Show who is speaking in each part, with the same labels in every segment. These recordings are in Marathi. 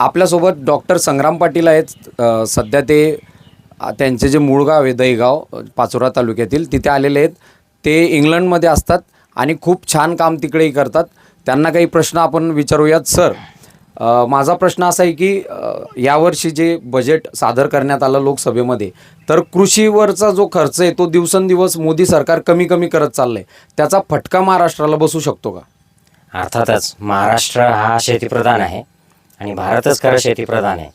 Speaker 1: आपल्यासोबत डॉक्टर संग्राम पाटील आहेत. अ, सध्या ते अ, त्यांचे जे मूळ गाव आहे दहीगाव अ, पाचोरा तालुक्यातील तिथे आलेले आहेत. ते इंग्लंडमध्ये असतात आणि खूप छान काम तिकडेही करतात. त्यांना काही प्रश्न आपण विचारूयात सर. अ, माझा प्रश्न असा आहे की अ, यावर्षी जे बजेट सादर करण्यात आलं लोकसभेमध्ये तर कृषीवरचा जो खर्च आहे तो दिवसेंदिवस मोदी सरकार कमी कमी करत चाललं आहे त्याचा फटका महाराष्ट्राला बसू शकतो का?
Speaker 2: अर्थातच महाराष्ट्र हा शेतीप्रधान आहे. आणि भारतच खरं शेतीप्रधान आहे.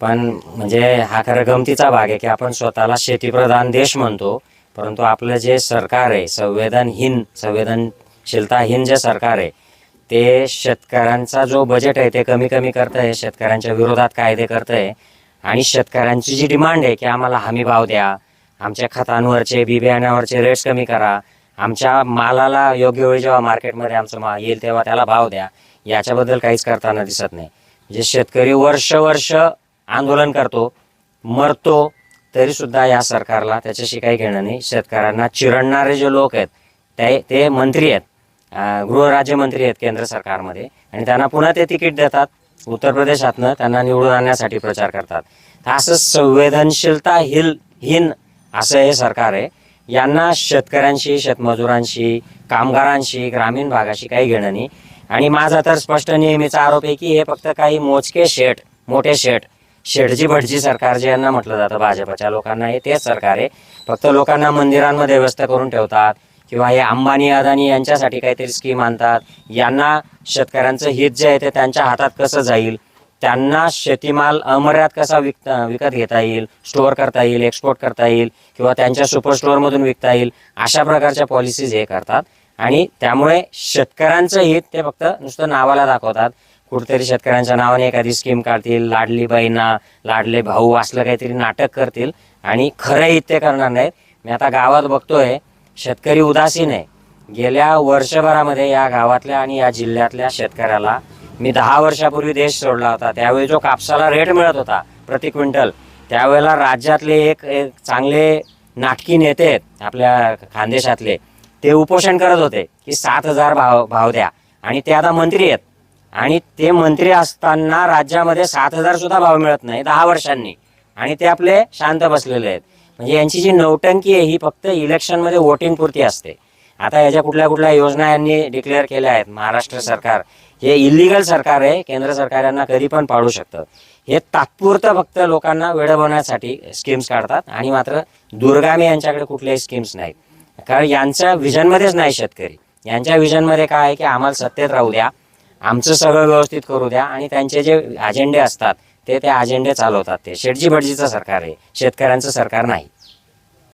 Speaker 2: पण म्हणजे हा खरं गमतीचा भाग आहे की आपण स्वतःला शेतीप्रधान देश म्हणतो परंतु आपलं जे सरकार आहे संवेदनहीन संवेदनशीलताहीन जे सरकार आहे ते शेतकऱ्यांचा जो बजेट आहे ते कमी कमी करतं आहे शेतकऱ्यांच्या विरोधात कायदे करतं आहे आणि शेतकऱ्यांची जी डिमांड आहे की आम्हाला हमी भाव द्या आमच्या खतांवरचे बी बियाण्यावरचे रेट्स कमी करा आमच्या मालाला योग्य वेळी जेव्हा मार्केटमध्ये आमचं माल येईल तेव्हा त्याला भाव द्या याच्याबद्दल काहीच करताना दिसत नाही. जे शेतकरी वर्ष वर्ष आंदोलन करतो मरतो तरी सुद्धा या सरकारला त्याच्याशी काही घेणं नाही. शेतकऱ्यांना चिरडणारे जे लोक आहेत ते ते मंत्री आहेत गृहराज्यमंत्री आहेत केंद्र सरकारमध्ये. आणि त्यांना पुन्हा ते तिकीट देतात. उत्तर प्रदेशातनं त्यांना निवडून आणण्यासाठी प्रचार करतात. असं संवेदनशीलता हिल हीन असं हे सरकार आहे. यांना शेतकऱ्यांशी शेतमजुरांशी कामगारांशी ग्रामीण भागाशी काही घेणं नाही. आणि माझा तर स्पष्ट नेहमीचा आरोप आहे की हे फक्त काही मोजके शेठ मोठे शेठ शेठजी भटजी सरकार जे यांना म्हटलं जातं भाजपच्या लोकांना हे तेच सरकार आहे. फक्त लोकांना मंदिरांमध्ये व्यस्त करून ठेवतात किंवा हे अंबानी अदानी यांच्यासाठी काहीतरी स्कीम आणतात. यांना शेतकऱ्यांचं हित जे आहे ते त्यांच्या हातात कसं जाईल? त्यांना शेतीमाल अमर्याद कसा विक विकत घेता येईल? स्टोअर करता येईल एक्सपोर्ट करता येईल? किंवा त्यांच्या सुपर स्टोअरमधून विकता येईल? अशा प्रकारच्या पॉलिसीज हे करतात. आणि त्यामुळे शेतकऱ्यांचं हित ते फक्त नुसतं नावाला दाखवतात. कुठेतरी शेतकऱ्यांच्या नावाने एखादी स्कीम काढतील लाडली बहिणा लाडले भाऊ असलं काहीतरी नाटक करतील आणि खरं हित ते करणार नाहीत. मी आता गावात बघतोय शेतकरी उदासीन आहे. गेल्या वर्षभरामध्ये या गावातल्या आणि या जिल्ह्यातल्या शेतकऱ्याला मी दहा वर्षापूर्वी देश सोडला होता. त्यावेळी जो कापसाला रेट मिळत होता प्रति क्विंटल त्यावेळेला राज्यातले एक एक चांगले नाटकी नेते आहेत आपल्या खानदेशातले ते उपोषण करत होते की सात हजार भाव भाव द्या. आणि ते आता मंत्री आहेत. आणि ते मंत्री असताना राज्यामध्ये सात हजार सुद्धा भाव मिळत नाही दहा वर्षांनी. आणि ते आपले शांत बसलेले आहेत. म्हणजे यांची जी नौटंकी आहे ही फक्त इलेक्शनमध्ये वोटिंग पुरती असते. आता याच्या कुठल्या कुठल्या योजना यांनी डिक्लेअर केल्या आहेत. महाराष्ट्र सरकार. हे इलिगल सरकार आहे. केंद्र सरकार यांना कधी पण पाडू शकतं. हे तात्पुरतं फक्त लोकांना वेळवण्यासाठी स्कीम्स काढतात. आणि मात्र दुर्गामी यांच्याकडे कुठल्याही स्कीम्स नाहीत. कारण यांच्या विजनमध्येच नाही शेतकरी. यांच्या विजनमध्ये काय आहे की आम्हाला सत्तेत राहू द्या आमचं सगळं व्यवस्थित करू द्या आणि त्यांचे जे अजेंडे असतात ते ते अजेंडे चालवतात ते. शेटजी भटजीचं सरकार आहे शेतकऱ्यांचं सरकार नाही.